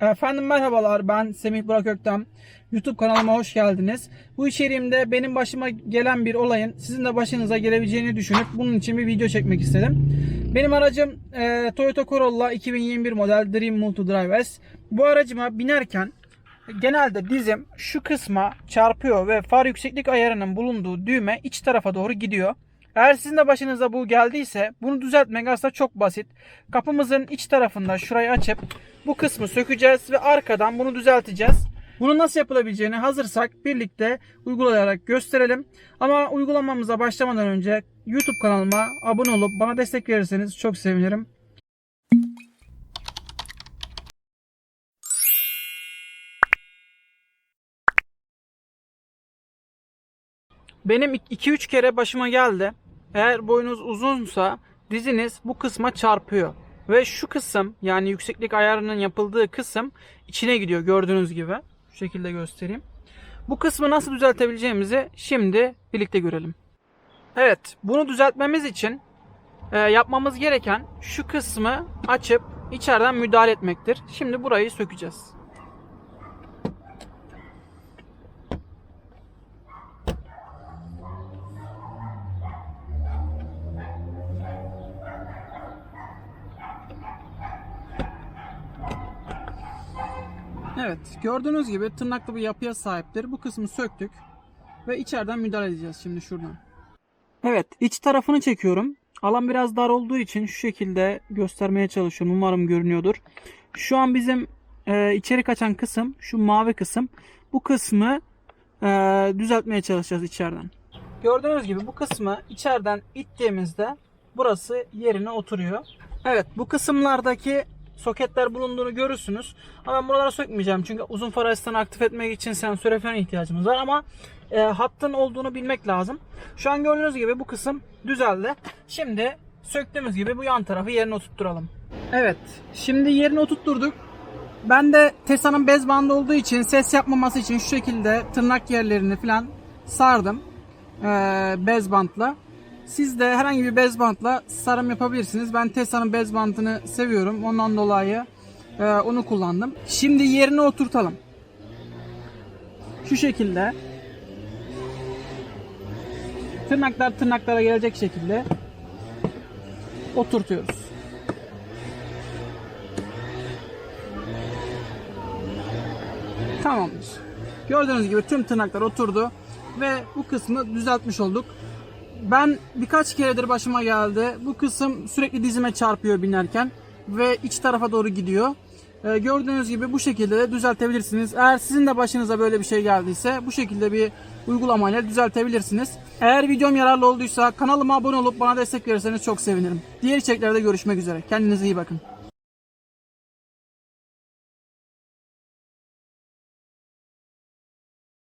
Efendim merhabalar ben Semih Burak Öktem. YouTube kanalıma hoş geldiniz. Bu içeriğimde benim başıma gelen bir olayın sizin de başınıza gelebileceğini düşünüp bunun için bir video çekmek istedim. Benim aracım e, Toyota Corolla 2021 model Dream Multi Drive S. Bu aracıma binerken genelde dizim şu kısma çarpıyor ve far yükseklik ayarının bulunduğu düğme iç tarafa doğru gidiyor. Eğer sizin de başınıza bu geldiyse bunu düzeltmek aslında çok basit. Kapımızın iç tarafında şurayı açıp bu kısmı sökeceğiz ve arkadan bunu düzelteceğiz. Bunu nasıl yapılabileceğini hazırsak birlikte uygulayarak gösterelim. Ama uygulamamıza başlamadan önce YouTube kanalıma abone olup bana destek verirseniz çok sevinirim. Benim 2-3 kere başıma geldi. Eğer boyunuz uzunsa diziniz bu kısma çarpıyor. Ve şu kısım yani yükseklik ayarının yapıldığı kısım içine gidiyor gördüğünüz gibi. Şu şekilde göstereyim. Bu kısmı nasıl düzeltebileceğimizi şimdi birlikte görelim. Evet bunu düzeltmemiz için e, yapmamız gereken şu kısmı açıp içeriden müdahale etmektir. Şimdi burayı sökeceğiz. Evet, gördüğünüz gibi tırnaklı bir yapıya sahiptir. Bu kısmı söktük ve içeriden müdahale edeceğiz şimdi şuradan. Evet, iç tarafını çekiyorum. Alan biraz dar olduğu için şu şekilde göstermeye çalışıyorum. Umarım görünüyordur. Şu an bizim e, içeri kaçan kısım, şu mavi kısım. Bu kısmı e, düzeltmeye çalışacağız içeriden. Gördüğünüz gibi bu kısmı içeriden ittiğimizde burası yerine oturuyor. Evet, bu kısımlardaki soketler bulunduğunu görürsünüz. Ama ben buraları sökmeyeceğim çünkü uzun far asistanı aktif etmek için sensöre falan ihtiyacımız var ama e, hattın olduğunu bilmek lazım. Şu an gördüğünüz gibi bu kısım düzeldi. Şimdi söktüğümüz gibi bu yan tarafı yerine oturtturalım. Evet, şimdi yerine oturtturduk. Ben de Tesla'nın bez bandı olduğu için ses yapmaması için şu şekilde tırnak yerlerini falan sardım e, bez bantla. Siz de herhangi bir bez bantla sarım yapabilirsiniz. Ben Tesla'nın bez bantını seviyorum. Ondan dolayı e, onu kullandım. Şimdi yerine oturtalım. Şu şekilde. Tırnaklar tırnaklara gelecek şekilde oturtuyoruz. Tamamdır. Gördüğünüz gibi tüm tırnaklar oturdu ve bu kısmı düzeltmiş olduk. Ben birkaç keredir başıma geldi. Bu kısım sürekli dizime çarpıyor binerken ve iç tarafa doğru gidiyor. Ee, gördüğünüz gibi bu şekilde de düzeltebilirsiniz. Eğer sizin de başınıza böyle bir şey geldiyse bu şekilde bir uygulamayla düzeltebilirsiniz. Eğer videom yararlı olduysa kanalıma abone olup bana destek verirseniz çok sevinirim. Diğer içeriklerde görüşmek üzere. Kendinize iyi bakın.